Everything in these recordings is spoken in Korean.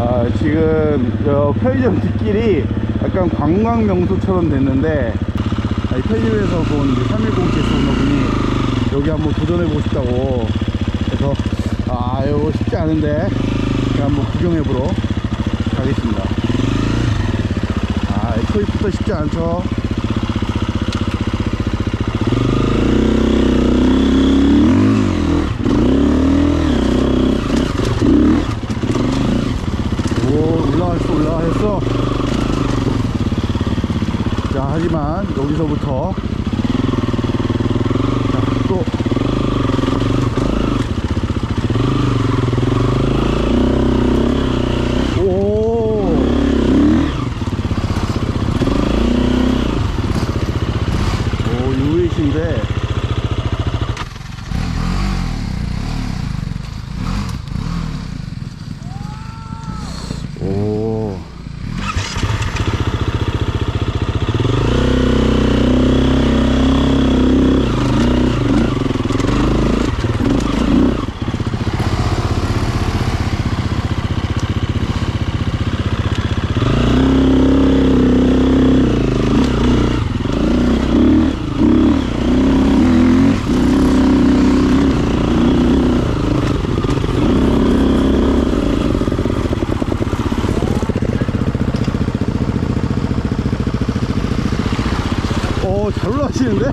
아, 지금 저 편의점 뒷길이 약간 관광 명소처럼 됐는데 아, 이 편의점에서 본 310 제스 오너분이 여기 한번 도전해보고 싶다고 그래서 아 이거 쉽지 않은데 제가 한번 구경해보러 가겠습니다. 아 초입부터 쉽지 않죠 오 올라왔어. 자 하지만 여기서부터 자또 오. 오, 유리신데. 오. 오, 잘 올라가시는데?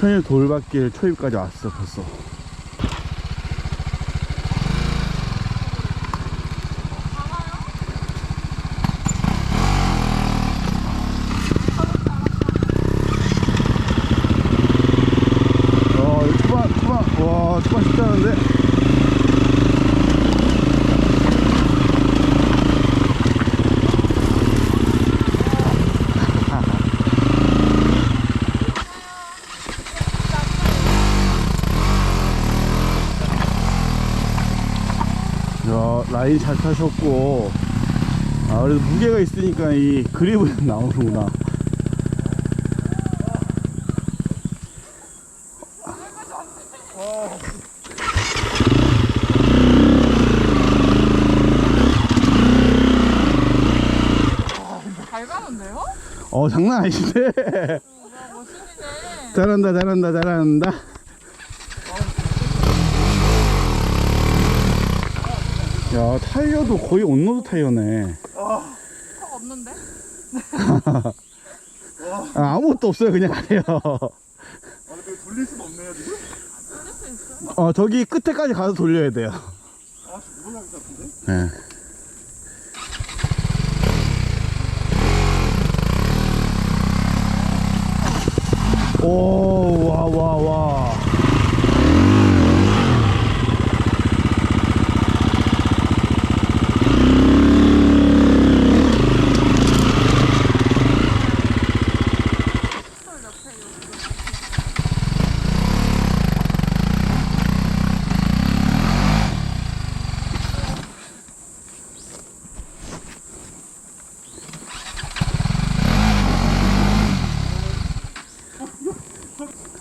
편의 돌밭길 초입까지 왔어, 벌써. 어, 이거 초반, 초반, 와, 초반 쉽지 않은데? 야, 라인 잘 타셨고, 아, 그래도 무게가 있으니까 이 그립은 나오는구나. 잘 가는데요? 어, 장난 아니신데? 와 멋있네. 잘한다, 잘한다, 잘한다. 야, 타이어도 거의 온로드 타이어네. 턱 없는데? 아, 아무것도 없어요, 그냥 가요. 아 근데 돌릴 수가 없네요 지금? 돌릴 수 있어? 어, 저기 끝에까지 가서 돌려야 돼요. 아 지금 못 올라갈 것 같은데? 네. 오, 와, 와, 와. sol 옆에 여기.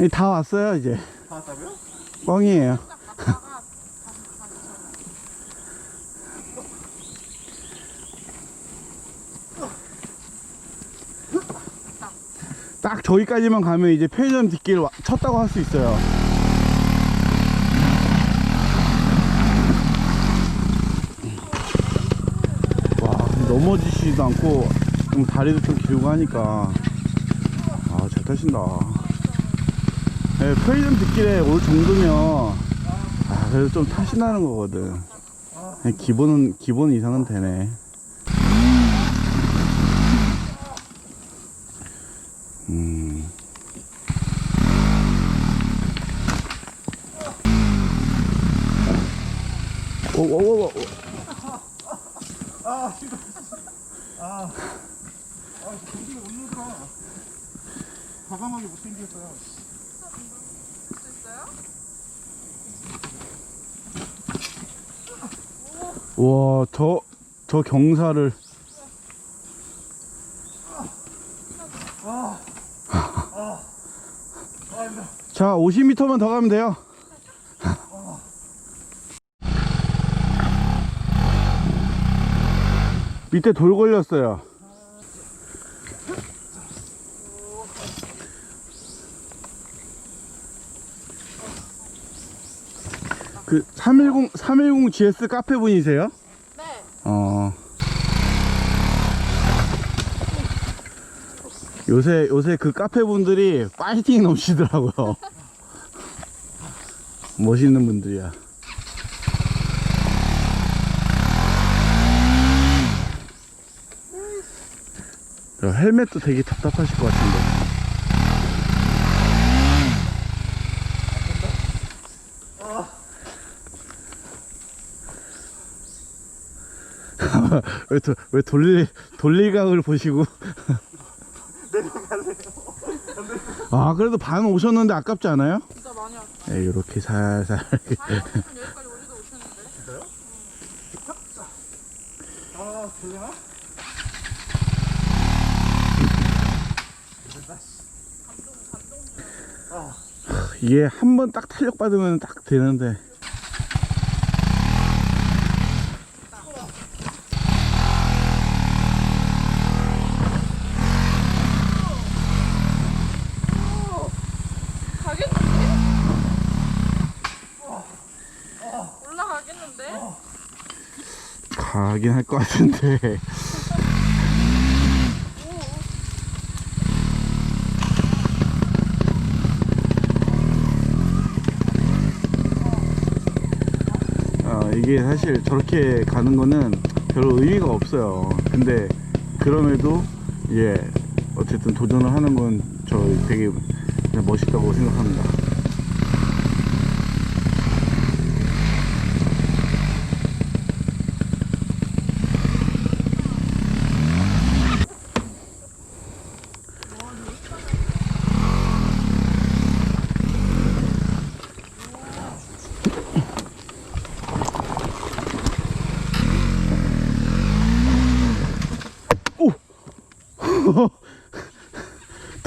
이 다 왔어요, 이제. 다 왔다고요? 뻥이에요. 딱 저기까지만 가면 이제 편의점 뒷길 와- 쳤다고 할 수 있어요. 와, 넘어지시지도 않고, 좀 다리도 좀 길고 하니까, 아, 잘 타신다. 네, 편의점 뒷길에 올 정도면, 아, 그래도 좀 타신다는 거거든. 기본은, 기본 이상은 되네. 음. 오, 오, 오, 오. 아 힘들어 아, 아 정신이 못 놀더라 과감하게 못 생겼어요 수 있어요? 와, 저, 저 경사를. 자, 50m만 더 가면 돼요. 밑에 돌 걸렸어요. 그 310, 310 GS 카페 분이세요? 네. 어. 요새 요새 그 카페 분들이 파이팅 넘치더라고요. 멋있는 분들이야. 저 헬멧도 되게 답답하실 것 같은데. 왜, 도, 왜 돌릴, 돌릴각을 보시고. 아, 그래도 반 오셨는데 아깝지 않아요? 진짜 많이 왔어. 네, 이렇게 살살. 아니, 여기까지 오셨는데. 아 되려나? 이게 한 번 딱 탄력 받으면 딱 되는데. 올라가겠는데? 가긴 할 것 같은데. 아, 이게 사실 저렇게 가는 거는 별로 의미가 없어요. 근데 그럼에도 예 어쨌든 도전을 하는 건 저 되게 멋있다고 생각합니다.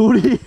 돌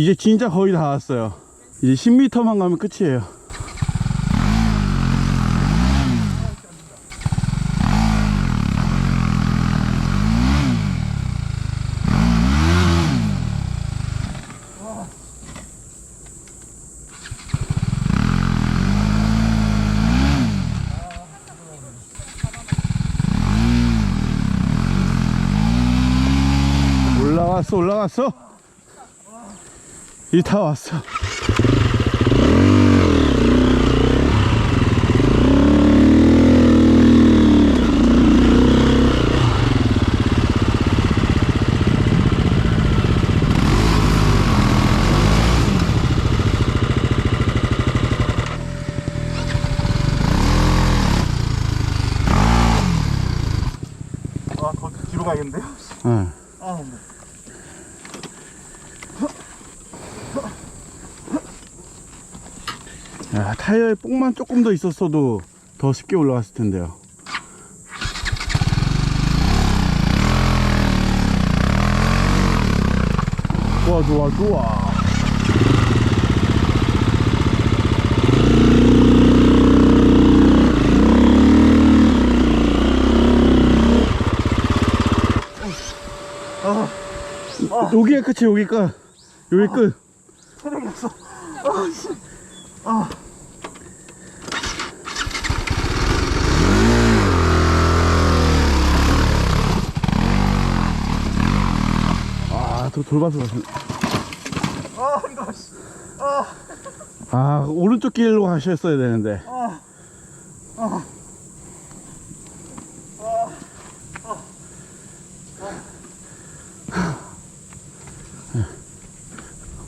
이 이제 진짜 거의 다 왔어요. 이제 10m만 가면 끝이에요. 올라왔어, 올라왔어. 이다 왔어. 아더 뒤로 가야겠는데요? 응. 아 네. 야, 타이어에 뽕만 조금 더 있었어도 더 쉽게 올라갔을 텐데요. 좋아, 좋아, 좋아. 여기가 끝이 여기 끝. 여기 끝. 체력이 없어. 아 씨. 아. 돌봐서 가시 아 힘들어 씨. 아, 아 오른쪽 길로 가셨어야 되는데.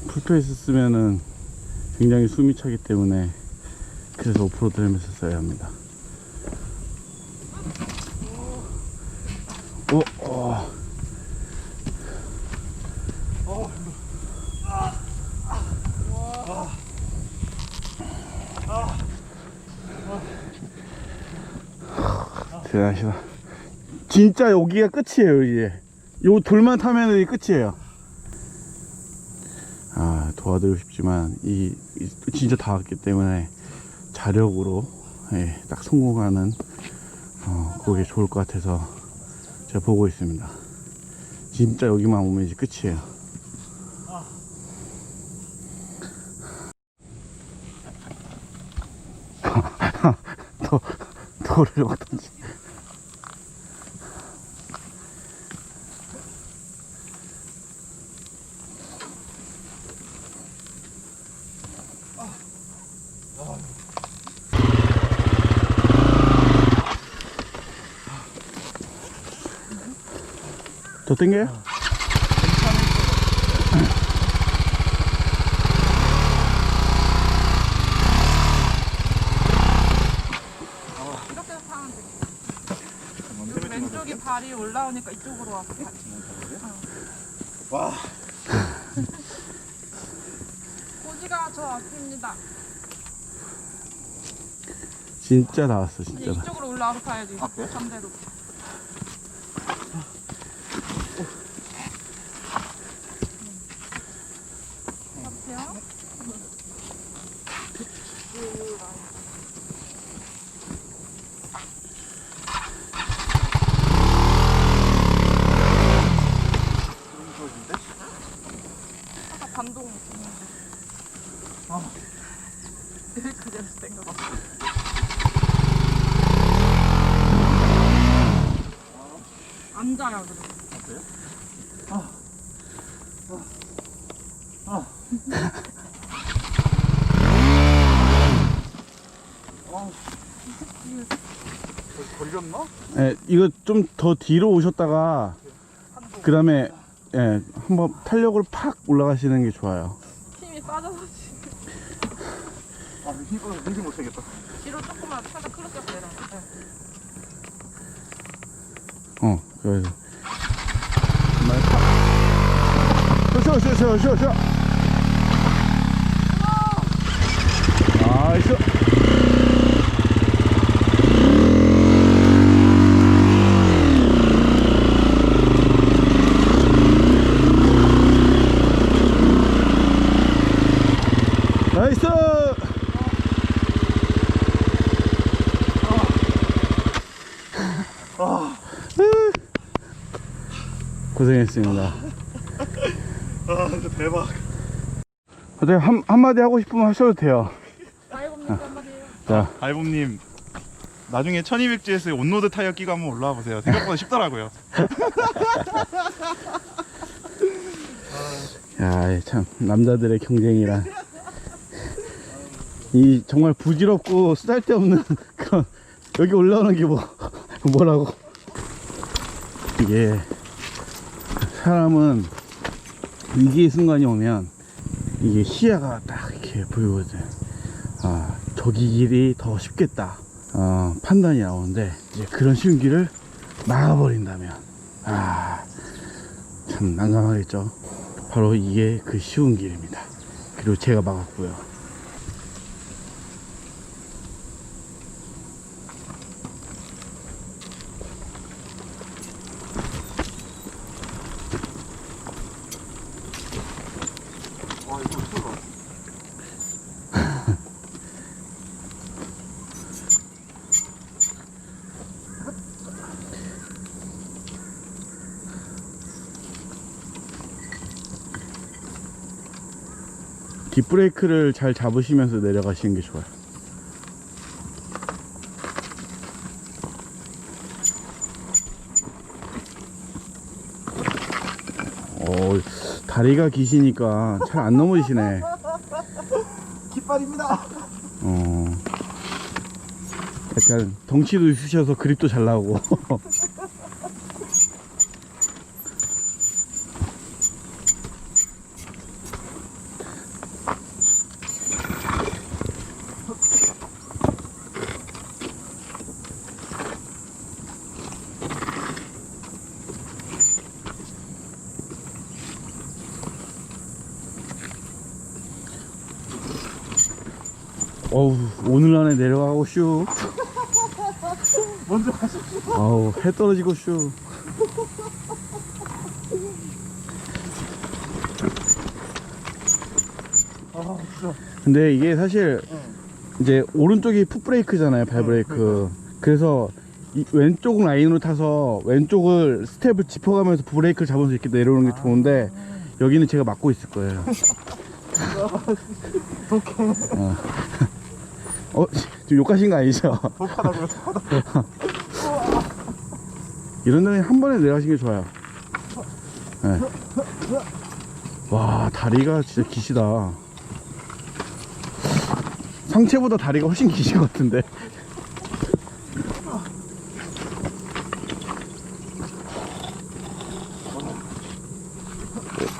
풀페이스 쓰면은 굉장히 숨이 차기 때문에 그래서 오프로드 헬멧을 써야 합니다. 오, 어. 대단하시다. 진짜 여기가 끝이에요, 이제. 요 돌만 타면 이 끝이에요. 아, 도와드리고 싶지만, 이, 이 진짜 다 왔기 때문에 자력으로, 예, 딱 성공하는, 어, 그게 좋을 것 같아서 제가 보고 있습니다. 진짜 여기만 오면 이제 끝이에요. 돌을 막 던지. 더 땡겨요? 이렇게 타면 돼. 여기 왼쪽이 발이 올라오니까 이쪽으로 와. 와, 고지가 저 앞입니다. 진짜 다 왔어, 이제 진짜 다. 이쪽으로 올라와서 가야지. 아, 그래? 반대로. 앞에요? 아까 반동 있는데. 아. 그대로 생각 걸렸나? 예, 이거 좀 더 뒤로 오셨다가, 그 다음에, 예, 한번 탄력을 팍 올라가시는 게 좋아요. 힘이 빠져서 지금 아, 힘을 힘이 못 차겠다. 뒤로 조금만 살짝 클럽 잡고 내려. 네. 어, 그래서. 정말 팍. 쉬어, 쉬어, 쉬어, 쉬어, 쉬어. 나이스. 나이스! 고생했습니다. 아, 진짜 대박. 어차피 한, 한마디 하고 싶으면 하셔도 돼요. 자, 알봄님, 나중에 1200G에서 온로드 타이어 끼고 한번 올라와 보세요. 생각보다 쉽더라고요. 야, 참, 남자들의 경쟁이란. 이, 정말 부질없고 쓰잘데없는 그런, 여기 올라오는 게 뭐, 뭐라고. 이게, 사람은 위기의 순간이 오면, 이게 시야가 딱 이렇게 보이거든. 아, 저기 길이 더 쉽겠다. 어, 판단이 나오는데, 이제 그런 쉬운 길을 막아버린다면, 아, 참 난감하겠죠. 바로 이게 그 쉬운 길입니다. 그리고 제가 막았고요. 뒷브레이크를 잘 잡으시면서 내려가시는 게 좋아요. 어, 다리가 기시니까 잘 안 넘어지시네. 깃발입니다. 어. 약간 덩치도 있으셔서 그립도 잘 나오고. 어우, 오늘 안에 내려가고 슈. 먼저 가십시오. 아우, 해 떨어지고 슈. 아 진짜. 근데 이게 사실 이제 오른쪽이 풋브레이크잖아요, 발브레이크. 그래서 이 왼쪽 라인으로 타서 왼쪽을 스텝을 짚어가면서 브레이크를 잡으면서 이렇게 내려오는 게 좋은데 여기는 제가 막고 있을 거예요. 어. 어, 지금 욕하신 거 아니죠? 독하다고요. 이런 데는 한 번에 내려가시는 게 좋아요. 네. 와, 다리가 진짜 기시다. 상체보다 다리가 훨씬 기신 것 같은데.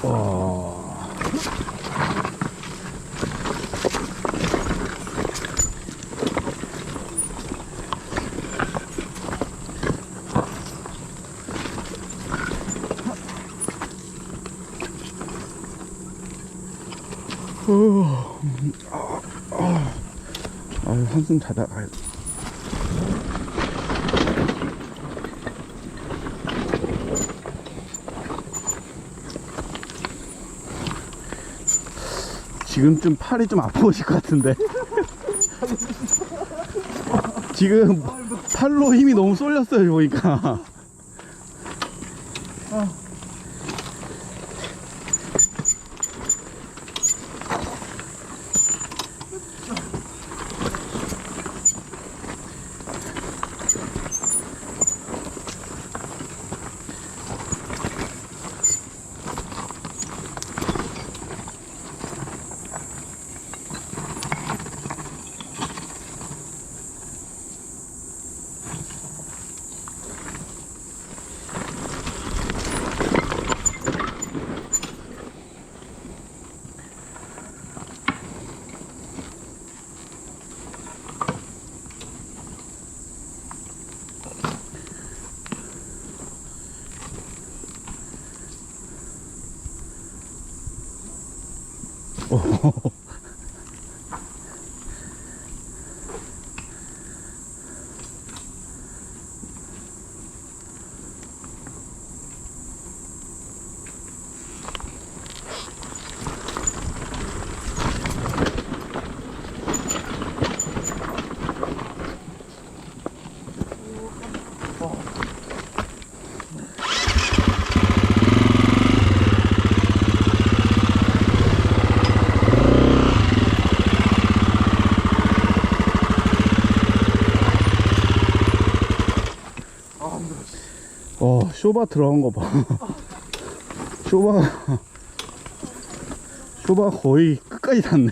와. 자다 가야 돼. 지금쯤 팔이 좀 아프실 것 같은데. 지금 팔로 힘이 너무 쏠렸어요, 보니까. 어, 쇼바 들어간 거 봐. 쇼바, 쇼바 거의 끝까지 닿네.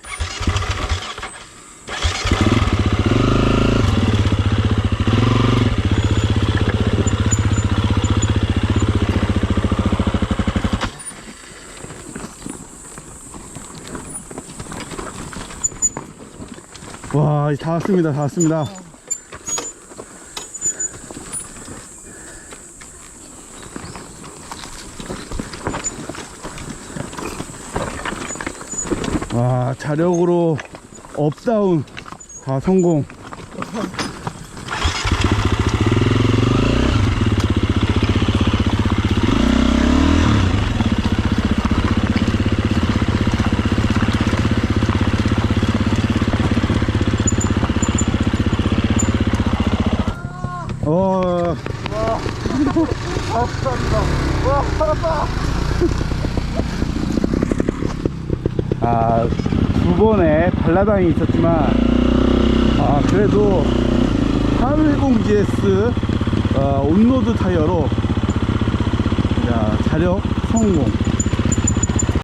와, 다 왔습니다. 다 왔습니다. 와 자력으로 업다운 다 성공 어, 와 살았다. 아, 두 번의 발라당이 있었지만, 아, 그래도 310GS 어, 온로드 타이어로 자, 자력 성공.